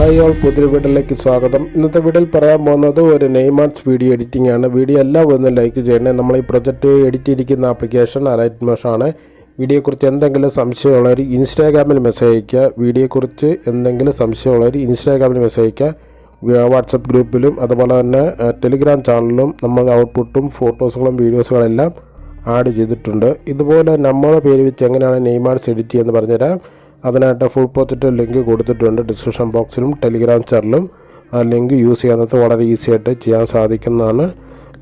Hi all പുതിയ വീഡിയോയിലേക്ക് സ്വാഗതം. ഇന്നത്തെ വീഡിയോയിൽ പറയാൻ പോകുന്നത് ഒരു നെയ്മാൻസ് വീഡിയോ എഡിറ്റിംഗ് ആണ്. വീഡിയോ എല്ലാം ഒന്ന് ലൈക്ക് ചെയ്യണേ. നമ്മൾ ഈ പ്രൊജക്റ്റ് എഡിറ്റ് ചെയ്തിരിക്കുന്ന ആപ്ലിക്കേഷൻ അലൈറ്റ്മോഷ് ആണ്. വീഡിയോയെക്കുറിച്ച് എന്തെങ്കിലും സംശയമുള്ളവർ ഇൻസ്റ്റാഗ്രാമിൽ മെസ്സേജ് അയയ്ക്കുക. വീഡിയോയെക്കുറിച്ച് എന്തെങ്കിലും സംശയമുള്ളവർ ഇൻസ്റ്റാഗ്രാമിൽ മെസ്സേജ് അയയ്ക്കുക. വാട്സപ്പ് ഗ്രൂപ്പിലും അതുപോലെ തന്നെ ടെലിഗ്രാം ചാനലിലും നമ്മൾ ഔട്ട്പുട്ടും ഫോട്ടോസുകളും വീഡിയോസുകളെല്ലാം ആഡ് ചെയ്തിട്ടുണ്ട്. ഇതുപോലെ നമ്മളെ പേര് വെച്ച് എങ്ങനെയാണ് നെയ്മാർസ് എഡിറ്റ് ചെയ്യുന്നത് പറഞ്ഞുതരാം. അതിനായിട്ട് ഫുൾ പോസ്റ്റ് ലിങ്ക് കൊടുത്തിട്ടുണ്ട്. ഡിസ്ക്രിപ്ഷൻ ബോക്സിലും ടെലിഗ്രാം ചാനലും ആ ലിങ്ക് യൂസ് ചെയ്യാത്തത് വളരെ ഈസി ആയിട്ട് ചെയ്യാൻ സാധിക്കുന്നതാണ്.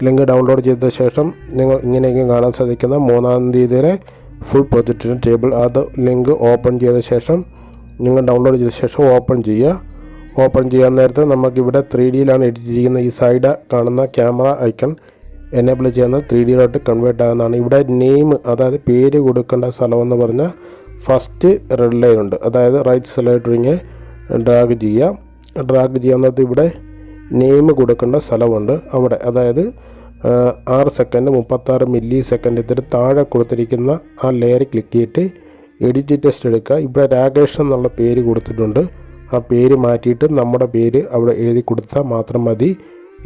ലിങ്ക് ഡൗൺലോഡ് ചെയ്ത ശേഷം നിങ്ങൾ ഇങ്ങനെയൊക്കെ കാണാൻ സാധിക്കുന്ന മൂന്നാം തീയതിയിലെ ഫുൾ പ്രൊജക്റ്റിന് ടേബിൾ അത് ലിങ്ക് ഓപ്പൺ ചെയ്ത ശേഷം നിങ്ങൾ ഡൗൺലോഡ് ചെയ്ത ശേഷം ഓപ്പൺ ചെയ്യുക. ഓപ്പൺ ചെയ്യാൻ നേരത്തെ നമുക്കിവിടെ ത്രീ ഡിയിലാണ് എഡിറ്റ് ചെയ്യുന്ന ഈ സൈഡ് കാണുന്ന ക്യാമറ ഐക്കൺ എനേബിൾ ചെയ്യുന്ന ത്രീ ഡിയിലോട്ട് കൺവേർട്ട് ആകുന്നതാണ്. ഇവിടെ നെയിം അതായത് പേര് കൊടുക്കേണ്ട സ്ഥലമെന്ന് പറഞ്ഞാൽ ഫസ്റ്റ് റെഡ് ലൈൻ ഉണ്ട്. അതായത് റൈറ്റ് സൈഡിങ് ഡ്രാഗ് ചെയ്യുക ഡ്രാഗ് ചെയ്യാവുന്നത് ഇവിടെ നെയിം കൊടുക്കേണ്ട സ്ഥലമുണ്ട്. അവിടെ അതായത് ആറ് സെക്കൻഡ് മുപ്പത്താറ് മില്ലി സെക്കൻഡ് ഇതിന് താഴെ കൊടുത്തിരിക്കുന്ന ആ ലെയർ ക്ലിക്ക് ചെയ്തിട്ട് എഡിറ്റ് ടെസ്റ്റ് എടുക്കുക. ഇവിടെ രാകേഷ് എന്നുള്ള പേര് കൊടുത്തിട്ടുണ്ട്. ആ പേര് മാറ്റിയിട്ട് നമ്മുടെ പേര് അവിടെ എഴുതി കൊടുത്താൽ മാത്രം മതി.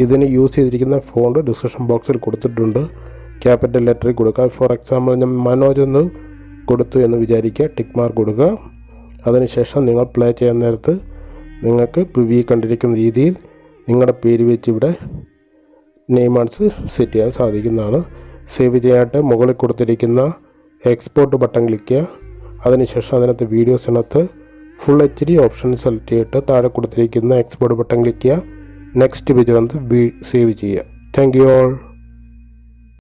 ഇതിന് യൂസ് ചെയ്തിരിക്കുന്ന ഫോണ്ട് ഡിസ്ക്രിപ്ഷൻ ബോക്സിൽ കൊടുത്തിട്ടുണ്ട്. ക്യാപിറ്റൽ ലെറ്ററിൽ കൊടുക്കുക. ഫോർ എക്സാമ്പിൾ ഞാൻ മനോജ് എന്ന് കൊടുത്തു എന്ന് വിചാരിക്കുക. ടിക്ക് മാർക്ക് കൊടുക്കുക. അതിനുശേഷം നിങ്ങൾ പ്ലേ ചെയ്യാൻ നേരത്ത് നിങ്ങൾക്ക് പ്രിവ്യൂ കണ്ടിരിക്കുന്ന രീതിയിൽ നിങ്ങളുടെ പേര് വെച്ച് ഇവിടെ നെയ്മാർട്സ് സെറ്റ് ചെയ്യാൻ സാധിക്കുന്നതാണ്. സേവ് ചെയ്യാനായിട്ട് മുകളിൽ കൊടുത്തിരിക്കുന്ന എക്സ്പോർട്ട് ബട്ടൺ ക്ലിക്ക് ചെയ്യുക. അതിനുശേഷം അതിനകത്ത് വീഡിയോസിനകത്ത് full H D option select ചെയ്തിട്ട് താഴെ കൊടുത്തിരിക്കുന്ന എക്സ്പോർട്ട് ബട്ടൺ ക്ലിക്ക് ചെയ്യുക. നെക്സ്റ്റ് പേജ് വന്ന് സേവ് ചെയ്യുക. Thank you all